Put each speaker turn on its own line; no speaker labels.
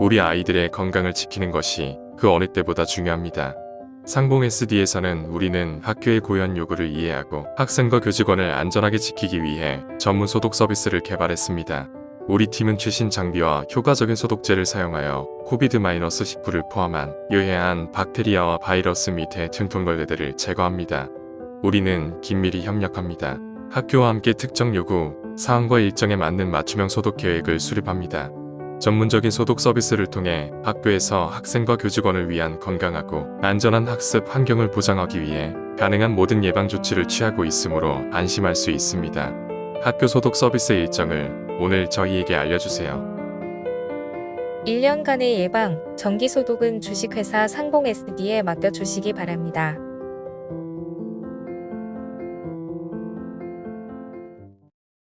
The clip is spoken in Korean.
우리 아이들의 건강을 지키는 것이 그 어느 때보다 중요합니다. 상봉 SD에서는 우리는 학교의 고연 요구를 이해하고 학생과 교직원을 안전하게 지키기 위해 전문 소독 서비스를 개발했습니다. 우리 팀은 최신 장비와 효과적인 소독제를 사용하여 코비드-19를 포함한 유해한 박테리아와 바이러스 밑에 등통벌레들을 제거합니다. 우리는 긴밀히 협력합니다. 학교와 함께 특정 요구, 사항과 일정에 맞는 맞춤형 소독 계획을 수립합니다. 전문적인 소독 서비스를 통해 학교에서 학생과 교직원을 위한 건강하고 안전한 학습 환경을 보장하기 위해 가능한 모든 예방 조치를 취하고 있으므로 안심할 수 있습니다. 학교 소독 서비스 일정을 오늘 저희에게 알려주세요.
1년간의 예방, 정기 소독은 주식회사 상봉 SD에 맡겨주시기 바랍니다.